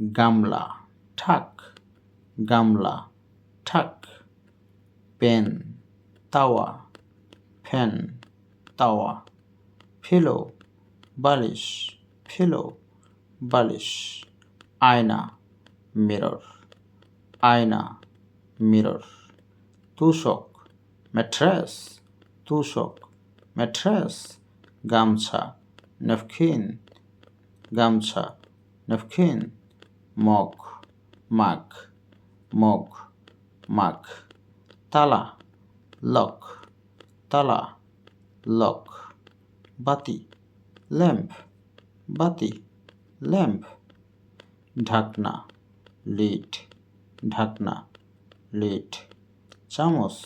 গামলা, ঠাক গামলা, ঠাক, পেন, তাওয়া, ফ্যান, তাওয়া, ফিলো, বালিশ ফিলো, বালিশ, আয়না, মিরর আয়না, মিরর, তুষক, ম্যাট্রেস তুষক, ম্যাট্রেস, গামছা নেপকিন গামছা নেপকিন মগ, মাগ মগ, মাগ, তালা, লক তালা, লক, বাতি, ল্যাম্প বাতি, ল্যাম্প, ঢাকনা, লিড ঢাকনা, লিড, চামচ,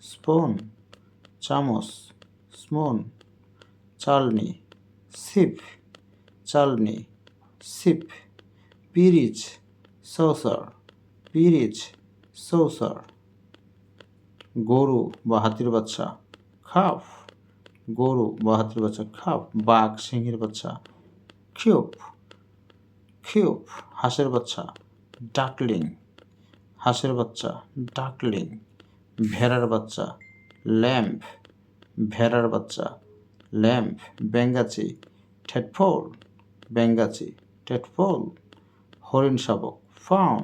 স্পুন চামচ, স্পুন, চালনি, সিপ চালনি, সিপ। পিরিচ সৌসার পিরিচ সৌসার গরু বা হাতির বাচ্চা. খাফ গরু বা হাতির বাচ্চা। খাফ বাঘ, সিংহের বাচ্চা। কিউব কিউব হাঁসের বাচ্চা। ডাকলিং হাঁসের বাচ্চা। ডাকলিং ভেড়ার বাচ্চা। ল্যাম্প ভেড়ার বাচ্চা। ল্যাম্প ব্যাঙ্গাচি ঠেটফল ব্যাঙ্গাচি ঠেটফল হরিণ শাবক, ফাউন,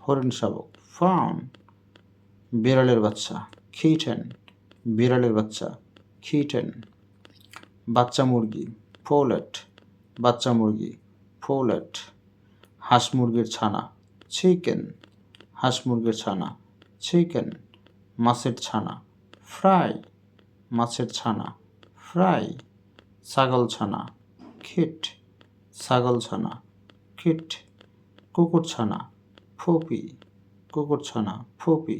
হরিণ শাবক, ফাউন, বিড়ালের বাচ্চা খিটেন বিড়ালের বাচ্চা খিটেন বাচ্চা মুরগি, ফোলেট, বাচ্চা মুরগি, ফোলেট, হাঁস মুরগির ছানা, চিকেন, হাঁস মুরগির ছানা, চিকেন, মাছের ছানা, ফ্রাই, মাছের ছানা, ফ্রাই, ছাগল ছানা, খিট, ছাগল ছানা, খিট। কুকুর ছানা ফুপি কুকুর ছানা ফুপি।